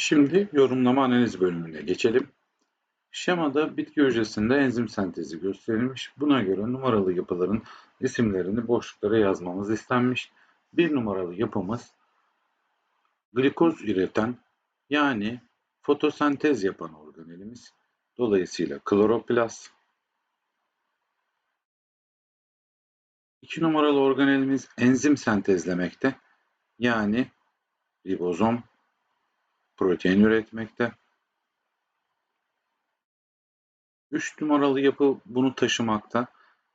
Şimdi yorumlama analiz bölümüne geçelim. Şemada bitki hücresinde enzim sentezi gösterilmiş. Buna göre numaralı yapıların isimlerini boşluklara yazmamız istenmiş. Bir numaralı yapımız glikoz üreten yani fotosentez yapan organelimiz. Dolayısıyla kloroplast. İki numaralı organelimiz enzim sentezlemekte. Yani ribozom protein üretmekte. 3 numaralı yapı bunu taşımakta.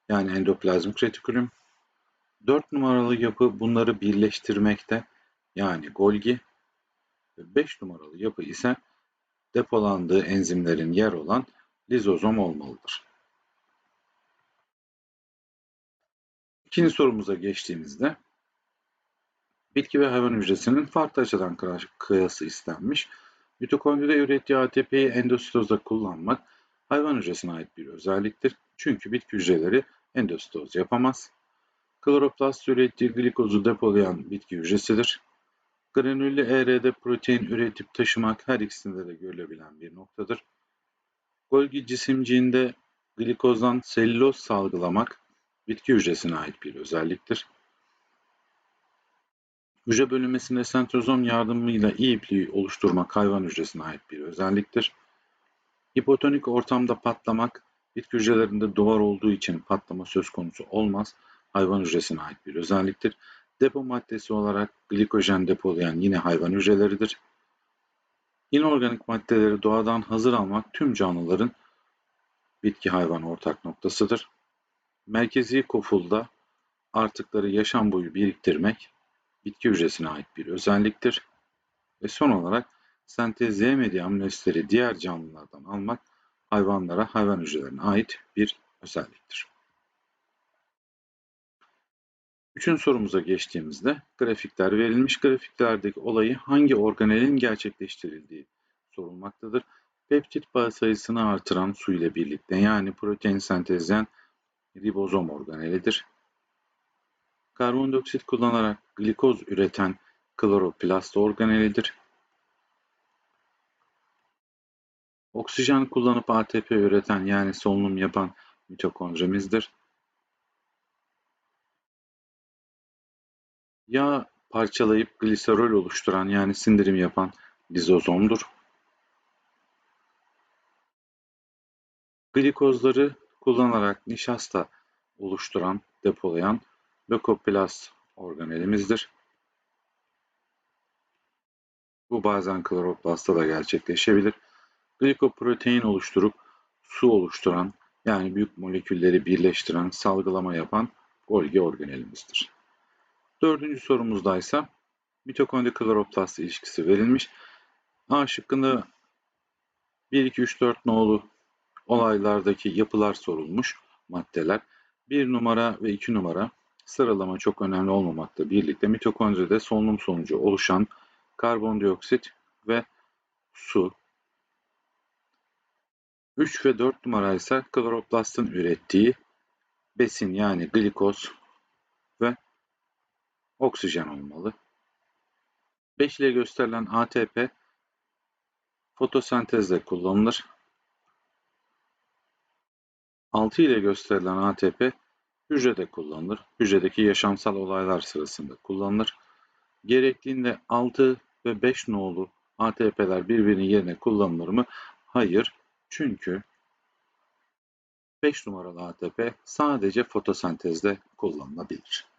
Yani endoplazmik retikülüm. 4 numaralı yapı bunları birleştirmekte. Yani Golgi. Ve 5 numaralı yapı ise depolandığı enzimlerin yer olan lizozom olmalıdır. İkinci sorumuza geçtiğimizde bitki ve hayvan hücresinin farklı açıdan kıyası istenmiş. Mitokondride ürettiği ATP'yi endositozda kullanmak hayvan hücresine ait bir özelliktir. Çünkü bitki hücreleri endositoz yapamaz. Kloroplast ürettiği glikozu depolayan bitki hücresidir. Granüllü ER'de protein üretip taşımak her ikisinde de görülebilen bir noktadır. Golgi cisimciğinde glikozdan selüloz salgılamak bitki hücresine ait bir özelliktir. Hücre bölünmesinde sentrozom yardımıyla iyi ipliği oluşturmak hayvan hücresine ait bir özelliktir. Hipotonik ortamda patlamak, bitki hücrelerinde duvar olduğu için patlama söz konusu olmaz. Hayvan hücresine ait bir özelliktir. Depo maddesi olarak glikojen depolayan yine hayvan hücreleridir. İnorganik maddeleri doğadan hazır almak tüm canlıların bitki hayvan ortak noktasıdır. Merkezi kofulda artıkları yaşam boyu biriktirmek bitki hücresine ait bir özelliktir. Ve son olarak sentezleyemediği amino asitleri diğer canlılardan almak hayvanlara, hayvan hücrelerine ait bir özelliktir. Üçüncü sorumuza geçtiğimizde grafikler verilmiş. Grafiklerdeki olayı hangi organelin gerçekleştirildiği sorulmaktadır. Peptit bağı sayısını artıran su ile birlikte yani protein sentezleyen ribozom organelidir. Karbondioksit kullanarak glikoz üreten kloroplast organelidir. Oksijen kullanıp ATP üreten yani solunum yapan mitokondrimizdir. Yağ parçalayıp gliserol oluşturan yani sindirim yapan lizozomdur. Glikozları kullanarak nişasta oluşturan, depolayan lökoplast organelimizdir. Bu bazen kloroplastta da gerçekleşebilir. Glikoprotein oluşturup su oluşturan yani büyük molekülleri birleştiren, salgılama yapan Golgi organelimizdir. Dördüncü sorumuzda ise mitokondri kloroplast ilişkisi verilmiş. A şıkkında 1, 2, 3, 4 nolu olaylardaki yapılar sorulmuş maddeler. 1 numara ve 2 numara sıralama çok önemli olmamakla birlikte mitokondride solunum sonucu oluşan karbondioksit ve su. 3 ve 4 numara ise kloroplastın ürettiği besin yani glikoz ve oksijen olmalı. 5 ile gösterilen ATP fotosentezde kullanılır. 6 ile gösterilen ATP hücrede kullanılır. Hücredeki yaşamsal olaylar sırasında kullanılır. Gerektiğinde 6 ve 5 nolu ATP'ler birbirinin yerine kullanılır mı? Hayır. Çünkü 5 numaralı ATP sadece fotosentezde kullanılabilir.